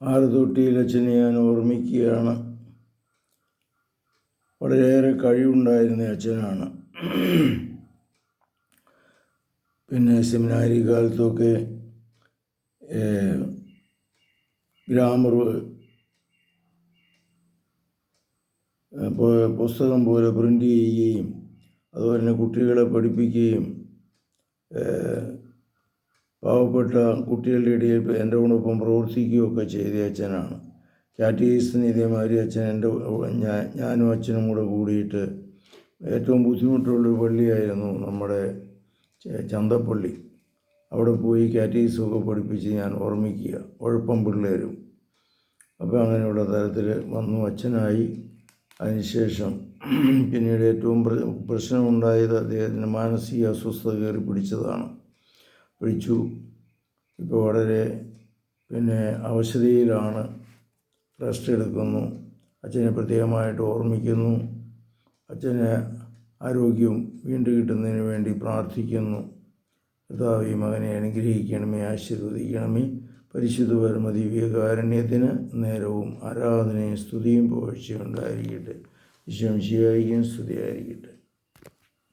ആറുതൊട്ടിയിൽ അച്ഛനെ ഞാൻ ഓർമ്മിക്കുകയാണ്. വളരെയേറെ കഴിവുണ്ടായിരുന്ന അച്ഛനാണ്. പിന്നെ സെമിനാരി കാലത്തൊക്കെ ഗ്രാമർ പുസ്തകം പോലെ പ്രിന്റ് ചെയ്യുകയും അതുപോലെ തന്നെ കുട്ടികളെ പഠിപ്പിക്കുകയും പാവപ്പെട്ട കുട്ടികളുടെ ഇടയിൽ എന്റെ കൂടൊപ്പം പ്രവർത്തിക്കുകയൊക്കെ ചെയ്ത അച്ഛനാണ്. കാറ്റഗീസിന് ഇതേമാതിരി അച്ഛൻ എന്റെ ഞാൻ ഞാനും അച്ഛനും കൂടെ കൂടിയിട്ട് ഏറ്റവും ബുദ്ധിമുട്ടുള്ളൊരു പള്ളിയായിരുന്നു നമ്മുടെ ചന്തപ്പള്ളി. അവിടെ പോയി കാറ്റീസൊക്കെ പഠിപ്പിച്ച് ഞാൻ ഓർമ്മിക്കുക. ഉഴപ്പം പിള്ളേരും. അപ്പോൾ അങ്ങനെയുള്ള തരത്തിൽ വന്നു അച്ഛനായി. അതിനുശേഷം പിന്നീട് ഏറ്റവും പ്രശ്നമുണ്ടായത് അദ്ദേഹത്തിന് മാനസിക അസ്വസ്ഥത കയറി പിടിച്ചതാണ്. പിടിച്ചു. ഇപ്പോൾ വളരെ പിന്നെ അവശതയിലാണ് റെസ്റ്റ് എടുക്കുന്നു. അച്ഛനെ പ്രത്യേകമായിട്ട് ഓർമ്മിക്കുന്നു. അച്ഛന് ആരോഗ്യം വീണ്ടും കിട്ടുന്നതിന് വേണ്ടി പ്രാർത്ഥിക്കുന്നു. കർത്താവ് ഈ മകനെ അനുഗ്രഹിക്കണമേ ആശീർവദിക്കണമേ. പരിശുദ്ധ പരമ ദിവ്യകാരുണ്യത്തിന് നേരവും ആരാധനയും സ്തുതിയും പോഴ്ചയുണ്ടായിരിക്കട്ടെ വിശ്വംശിയായിരിക്കും സ്തുതിയായിരിക്കട്ടെ.